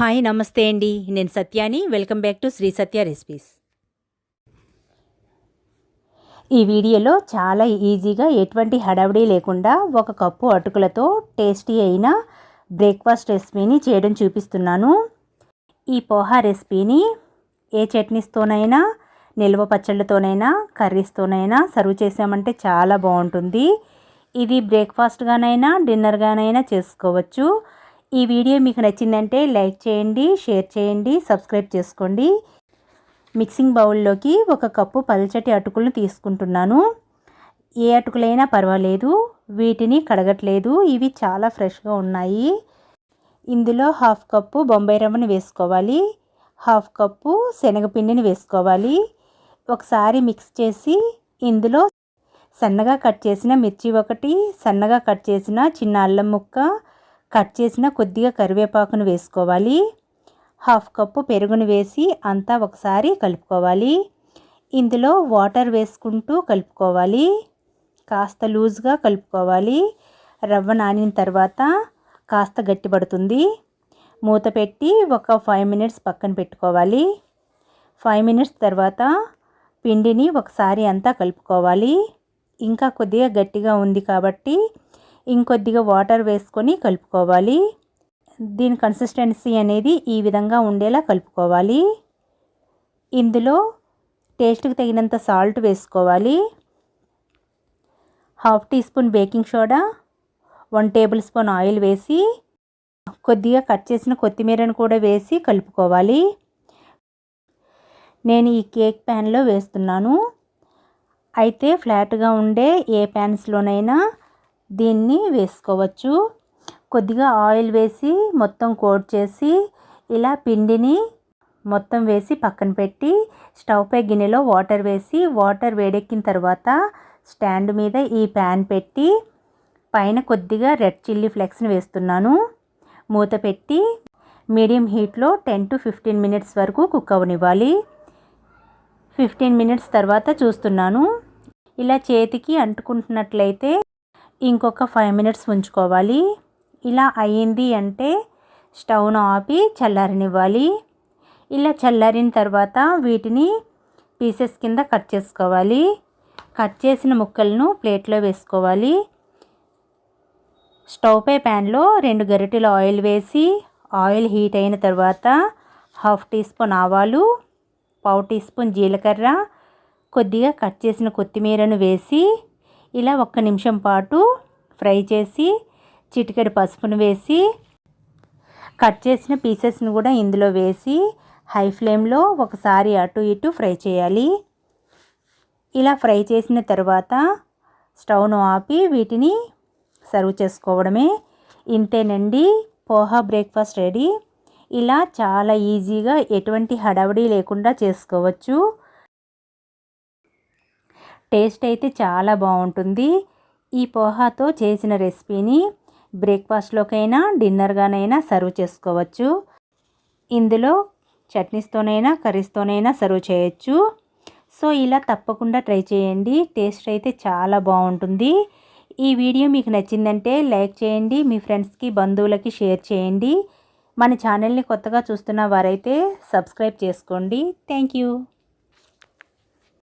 Hi నమస్తే అండి. నేను సత్యాని. Welcome back to Shri Satya recipes. ఈ వీడియోలో చాలా ఈజీగా ఎటువంటి హడావిడి లేకుండా ఒక కప్పు అటుకులతో టేస్టీ అయిన బ్రేక్ఫాస్ట్ రెసిపీని చేయడం చూపిస్తున్నాను. ఈ పోహా రెసిపీని ఏ చట్నీస్తోనైనా నిల్వ పచ్చళ్ళతోనైనా కర్రీస్తోనైనా సర్వ్ చేసామంటే చాలా బాగుంటుంది. ఇది బ్రేక్ఫాస్ట్గానైనా డిన్నర్గానైనా చేసుకోవచ్చు. ఈ వీడియో మీకు నచ్చిందంటే లైక్ చేయండి షేర్ చేయండి సబ్స్క్రైబ్ చేసుకోండి. మిక్సింగ్ బౌల్లోకి ఒక కప్పు పల్చటి అటుకులను తీసుకుంటున్నాను. ఏ అటుకులైనా పర్వాలేదు వీటిని కడగట్లేదు. ఇవి చాలా ఫ్రెష్గా ఉన్నాయి. ఇందులో హాఫ్ కప్పు బొంబాయి రవ్వని వేసుకోవాలి. హాఫ్ కప్పు శనగపిండిని వేసుకోవాలి. ఒకసారి మిక్స్ చేసి ఇందులో సన్నగా కట్ చేసిన మిర్చి ఒకటి సన్నగా కట్ చేసిన చిన్న అల్లం ముక్క కట్ చేసిన కొద్దిగా కరివేపాకును వేసుకోవాలి. హాఫ్ కప్పు పెరుగును వేసి అంతా ఒకసారి కలుపుకోవాలి. ఇందులో వాటర్ వేసుకుంటూ కలుపుకోవాలి. కాస్త లూజ్గా కలుపుకోవాలి. రవ్వ నానిన తర్వాత కాస్త గట్టిపడుతుంది. మూత పెట్టి ఒక ఫైవ్ మినిట్స్ పక్కన పెట్టుకోవాలి. ఫైవ్ మినిట్స్ తర్వాత పిండిని ఒకసారి అంతా కలుపుకోవాలి. ఇంకా కొద్దిగా గట్టిగా ఉంది కాబట్టి ఇంకొద్దిగా వాటర్ వేసుకొని కలుపుకోవాలి. దీని కన్సిస్టెన్సీ అనేది ఈ విధంగా ఉండేలా కలుపుకోవాలి. ఇందులో టేస్ట్కి తగినంత సాల్ట్ వేసుకోవాలి. Half teaspoon baking soda one tablespoon oil వేసి కొద్దిగా కట్ చేసిన కొత్తిమీరను కూడా వేసి కలుపుకోవాలి. నేను ఈ కేక్ ప్యాన్లో వేస్తున్నాను. అయితే ఫ్లాట్గా ఉండే ఏ ప్యాన్స్లోనైనా దీన్ని వేసుకోవచ్చు. కొద్దిగా ఆయిల్ వేసి మొత్తం కోట్ చేసి ఇలా పిండిని మొత్తం వేసి పక్కన పెట్టి స్టవ్ పై గిన్నెలో వాటర్ వేసి వాటర్ వేడెక్కిన తర్వాత స్టాండ్ మీద ఈ ప్యాన్ పెట్టి పైన కొద్దిగా రెడ్ చిల్లీ ఫ్లెక్స్ని వేస్తున్నాను. మూత పెట్టి మీడియం హీట్లో టెన్ టు ఫిఫ్టీన్ మినిట్స్ వరకు కుక్ అవనివ్వాలి. ఫిఫ్టీన్ మినిట్స్ తర్వాత చూస్తున్నాను. ఇలా చేతికి అంటుకుంటున్నట్లయితే ఇంకొక ఫైవ్ మినిట్స్ ఉంచుకోవాలి. ఇలా అయ్యింది అంటే స్టవ్ను ఆపి చల్లారనివ్వాలి. ఇలా చల్లారిన తర్వాత వీటిని పీసెస్ కింద కట్ చేసుకోవాలి. కట్ చేసిన ముక్కలను ప్లేట్లో వేసుకోవాలి. స్టవ్ పై ప్యాన్లో రెండు గరిటెల ఆయిల్ వేసి ఆయిల్ హీట్ అయిన తర్వాత హాఫ్ టీ స్పూన్ ఆవాలు పావు టీ స్పూన్ జీలకర్ర కొద్దిగా కట్ చేసిన కొత్తిమీరను వేసి ఇలా ఒక్క నిమిషం పాటు ఫ్రై చేసి చిటికెడు పసుపును వేసి కట్ చేసిన పీసెస్ని కూడా ఇందులో వేసి హై ఫ్లేమ్లో ఒకసారి అటు ఇటు ఫ్రై చేయాలి. ఇలా ఫ్రై చేసిన తర్వాత స్టవ్ను ఆపి వీటిని సర్వ్ చేసుకోవడమే. ఇంతేనండి పోహా బ్రేక్ఫాస్ట్ రెడీ. ఇలా చాలా ఈజీగా ఎటువంటి హడావిడి లేకుండా చేసుకోవచ్చు. టేస్ట్ అయితే చాలా బాగుంటుంది. ఈ పోహాతో చేసిన రెసిపీని బ్రేక్ఫాస్ట్లోకైనా డిన్నర్గానైనా సర్వ్ చేసుకోవచ్చు. ఇందులో చట్నీస్తోనైనా కర్రీస్తోనైనా సర్వ్ చేయొచ్చు. సో ఇలా తప్పకుండా ట్రై చేయండి. టేస్ట్ అయితే చాలా బాగుంటుంది. ఈ వీడియో మీకు నచ్చిందంటే లైక్ చేయండి. మీ ఫ్రెండ్స్కి బంధువులకి షేర్ చేయండి. మన ఛానల్ని కొత్తగా చూస్తున్న వారైతే సబ్స్క్రైబ్ చేసుకోండి. Thank you